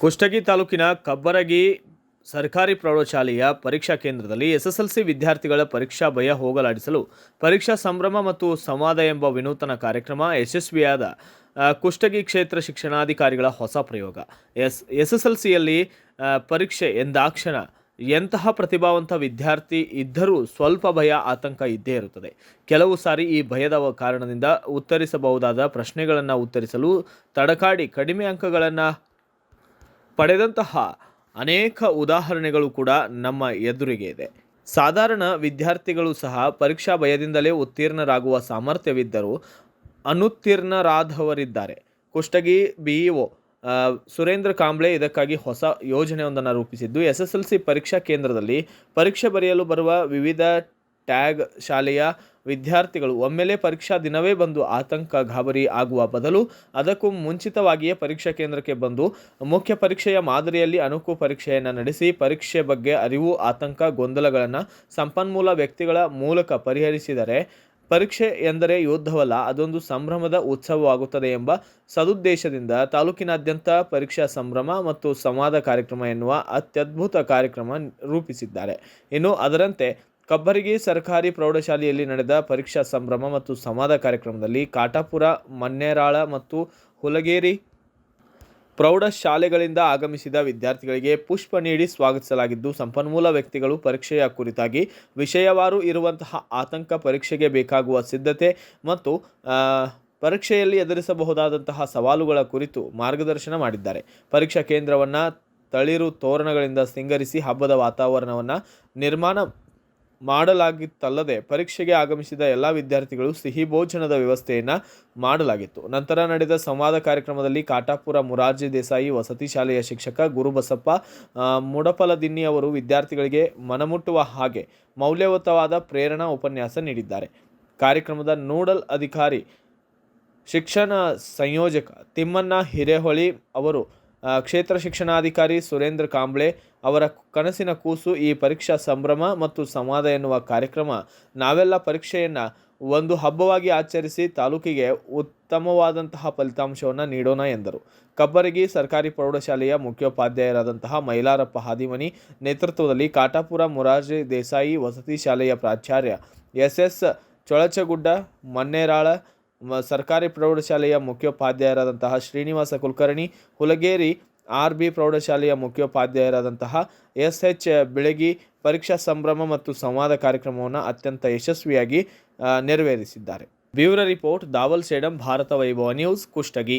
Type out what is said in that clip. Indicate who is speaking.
Speaker 1: ಕುಷ್ಟಗಿ ತಾಲೂಕಿನ ಕಬ್ಬರಗಿ ಸರ್ಕಾರಿ ಪ್ರೌಢಶಾಲೆಯ ಪರೀಕ್ಷಾ ಕೇಂದ್ರದಲ್ಲಿ ಎಸ್ಎಸ್ಎಲ್ಸಿ ವಿದ್ಯಾರ್ಥಿಗಳ ಪರೀಕ್ಷಾ ಭಯ ಹೋಗಲಾಡಿಸಲು ಪರೀಕ್ಷಾ ಸಂಭ್ರಮ ಮತ್ತು ಸಂವಾದ ಎಂಬ ವಿನೂತನ ಕಾರ್ಯಕ್ರಮ ಯಶಸ್ವಿಯಾದ ಕುಷ್ಟಗಿ ಕ್ಷೇತ್ರ ಶಿಕ್ಷಣಾಧಿಕಾರಿಗಳ ಹೊಸ ಪ್ರಯೋಗ. ಎಸ್, ಎಸ್ಎಸ್ಎಲ್ಸಿಯಲ್ಲಿ ಪರೀಕ್ಷೆ ಎಂದಾಕ್ಷಣ ಎಂತಹ ಪ್ರತಿಭಾವಂತ ವಿದ್ಯಾರ್ಥಿ ಇದ್ದರೂ ಸ್ವಲ್ಪ ಭಯ, ಆತಂಕ ಇದ್ದೇ ಇರುತ್ತದೆ. ಕೆಲವು ಸಾರಿ ಈ ಭಯದ ಕಾರಣದಿಂದ ಉತ್ತರಿಸಬಹುದಾದ ಪ್ರಶ್ನೆಗಳನ್ನು ಉತ್ತರಿಸಲು ತಡಕಾಡಿ ಕಡಿಮೆ ಅಂಕಗಳನ್ನು ಪಡೆದಂತಹ ಅನೇಕ ಉದಾಹರಣೆಗಳು ಕೂಡ ನಮ್ಮ ಎದುರಿಗೆ ಇದೆ. ಸಾಧಾರಣ ವಿದ್ಯಾರ್ಥಿಗಳು ಸಹ ಪರೀಕ್ಷಾ ಭಯದಿಂದಲೇ ಉತ್ತೀರ್ಣರಾಗುವ ಸಾಮರ್ಥ್ಯವಿದ್ದರೂ ಅನುತ್ತೀರ್ಣರಾದವರಿದ್ದಾರೆ. ಕುಷ್ಟಗಿ ಬಿಇಒ ಸುರೇಂದ್ರ ಕಾಂಬ್ಳೆ ಇದಕ್ಕಾಗಿ ಹೊಸ ಯೋಜನೆಯೊಂದನ್ನು ರೂಪಿಸಿದ್ದು, ಎಸ್ ಎಸ್ ಎಲ್ ಸಿ ಪರೀಕ್ಷಾ ಕೇಂದ್ರದಲ್ಲಿ ಪರೀಕ್ಷೆ ಬರೆಯಲು ಬರುವ ವಿವಿಧ ಟ್ಯಾಗ್ ಶಾಲೆಯ ವಿದ್ಯಾರ್ಥಿಗಳು. ಒಮ್ಮೆಲೇ ಪರೀಕ್ಷಾ ದಿನವೇ ಬಂದು ಆತಂಕ, ಗಾಬರಿ ಆಗುವ ಬದಲು ಅದಕ್ಕೂ ಮುಂಚಿತವಾಗಿಯೇ ಪರೀಕ್ಷಾ ಕೇಂದ್ರಕ್ಕೆ ಬಂದು ಮುಖ್ಯ ಪರೀಕ್ಷೆಯ ಮಾದರಿಯಲ್ಲಿ ಅಣುಕು ಪರೀಕ್ಷೆಯನ್ನು ನಡೆಸಿ ಪರೀಕ್ಷೆ ಬಗ್ಗೆ ಅರಿವು, ಆತಂಕ, ಗೊಂದಲಗಳನ್ನು ಸಂಪನ್ಮೂಲ ವ್ಯಕ್ತಿಗಳ ಮೂಲಕ ಪರಿಹರಿಸಿದರೆ ಪರೀಕ್ಷೆ ಎಂದರೆ ಯುದ್ಧವಲ್ಲ, ಅದೊಂದು ಸಂಭ್ರಮದ ಉತ್ಸವವಾಗುತ್ತದೆ ಎಂಬ ಸದುದ್ದೇಶದಿಂದ ತಾಲೂಕಿನಾದ್ಯಂತ ಪರೀಕ್ಷಾ ಸಂಭ್ರಮ ಮತ್ತು ಸಂವಾದ ಕಾರ್ಯಕ್ರಮ ಎನ್ನುವ ಅತ್ಯದ್ಭುತ ಕಾರ್ಯಕ್ರಮ ರೂಪಿಸಿದ್ದಾರೆ. ಇನ್ನು ಅದರಂತೆ ಕಬ್ಬರಗಿ ಸರ್ಕಾರಿ ಪ್ರೌಢಶಾಲೆಯಲ್ಲಿ ನಡೆದ ಪರೀಕ್ಷಾ ಸಂಭ್ರಮ ಮತ್ತು ಸಂವಾದ ಕಾರ್ಯಕ್ರಮದಲ್ಲಿ ಕಾಟಾಪುರ, ಮನ್ನೇರಾಳ ಮತ್ತು ಹುಲಗೇರಿ ಪ್ರೌಢಶಾಲೆಗಳಿಂದ ಆಗಮಿಸಿದ ವಿದ್ಯಾರ್ಥಿಗಳಿಗೆ ಪುಷ್ಪ ನೀಡಿ ಸ್ವಾಗತಿಸಲಾಗಿದ್ದು, ಸಂಪನ್ಮೂಲ ವ್ಯಕ್ತಿಗಳು ಪರೀಕ್ಷೆಯ ಕುರಿತಾಗಿ ವಿಷಯವಾರು ಇರುವಂತಹ ಆತಂಕ ಪರೀಕ್ಷೆಗೆ ಬೇಕಾಗುವ ಸಿದ್ಧತೆ ಮತ್ತು ಪರೀಕ್ಷೆಯಲ್ಲಿ ಎದುರಿಸಬಹುದಾದಂತಹ ಸವಾಲುಗಳ ಕುರಿತು ಮಾರ್ಗದರ್ಶನ ಮಾಡಿದ್ದಾರೆ. ಪರೀಕ್ಷಾ ಕೇಂದ್ರವನ್ನು ತಳಿರು ತೋರಣಗಳಿಂದ ಸಿಂಗರಿಸಿ ಹಬ್ಬದ ವಾತಾವರಣವನ್ನು ನಿರ್ಮಾಣ ಮಾಡಲಾಗಿತ್ತಲ್ಲದೆ ಪರೀಕ್ಷೆಗೆ ಆಗಮಿಸಿದ ಎಲ್ಲ ವಿದ್ಯಾರ್ಥಿಗಳು ಸಿಹಿ ಭೋಜನದ ವ್ಯವಸ್ಥೆಯನ್ನು ಮಾಡಲಾಗಿತ್ತು. ನಂತರ ನಡೆದ ಸಂವಾದ ಕಾರ್ಯಕ್ರಮದಲ್ಲಿ ಕಾಟಾಪುರ ಮುರಾರ್ಜಿ ದೇಸಾಯಿ ವಸತಿ ಶಾಲೆಯ ಶಿಕ್ಷಕ ಗುರುಬಸಪ್ಪ ಮುಡಪಲ ಮುಡಪಲದಿನ್ನಿ ಅವರು ವಿದ್ಯಾರ್ಥಿಗಳಿಗೆ ಮನಮುಟ್ಟುವ ಹಾಗೆ ಮೌಲ್ಯಯುತವಾದ ಪ್ರೇರಣಾ ಉಪನ್ಯಾಸ ನೀಡಿದ್ದಾರೆ. ಕಾರ್ಯಕ್ರಮದ ನೋಡಲ್ ಅಧಿಕಾರಿ, ಶಿಕ್ಷಣ ಸಂಯೋಜಕ ತಿಮ್ಮಣ್ಣ ಹಿರೇಹೊಳಿ ಅವರು ಕ್ಷೇತ್ರ ಶಿಕ್ಷಣಾಧಿಕಾರಿ ಸುರೇಂದ್ರ ಕಾಂಬ್ಳೆ ಅವರ ಕನಸಿನ ಕೂಸು ಈ ಪರೀಕ್ಷಾ ಸಂಭ್ರಮ ಮತ್ತು ಸಂವಾದ ಎನ್ನುವ ಕಾರ್ಯಕ್ರಮ. ನಾವೆಲ್ಲ ಪರೀಕ್ಷೆಯನ್ನು ಒಂದು ಹಬ್ಬವಾಗಿ ಆಚರಿಸಿ ತಾಲೂಕಿಗೆ ಉತ್ತಮವಾದಂತಹ ಫಲಿತಾಂಶವನ್ನು ನೀಡೋಣ ಎಂದರು. ಕಬ್ಬರಗಿ ಸರ್ಕಾರಿ ಪ್ರೌಢಶಾಲೆಯ ಮುಖ್ಯೋಪಾಧ್ಯಾಯರಾದಂತಹ ಮೈಲಾರಪ್ಪ ಹಾದಿಮನಿ ನೇತೃತ್ವದಲ್ಲಿ ಕಾಟಾಪುರ ಮುರಾರ್ಜಿ ದೇಸಾಯಿ ವಸತಿ ಶಾಲೆಯ ಪ್ರಾಚಾರ್ಯ ಎಸ್ ಎಸ್ ಚೊಳಚಗುಡ್ಡ ಮನ್ನೇರಾಳ ಸರ್ಕಾರಿ ಪ್ರೌಢಶಾಲೆಯ ಮುಖ್ಯೋಪಾಧ್ಯಾಯರಾದಂತಹ ಶ್ರೀನಿವಾಸ ಕುಲಕರ್ಣಿ, ಹುಲಗೇರಿ ಆರ್ ಬಿ ಪ್ರೌಢಶಾಲೆಯ ಮುಖ್ಯೋಪಾಧ್ಯಾಯರಾದಂತಹ ಎಸ್ ಎಚ್ ಬೆಳಗಿ ಪರೀಕ್ಷಾ ಸಂಭ್ರಮ ಮತ್ತು ಸಂವಾದ ಕಾರ್ಯಕ್ರಮವನ್ನು ಅತ್ಯಂತ ಯಶಸ್ವಿಯಾಗಿ ನೆರವೇರಿಸಿದ್ದಾರೆ. Bureau report Dawal Sedam Bharat Vaibhav news, Kushtagi.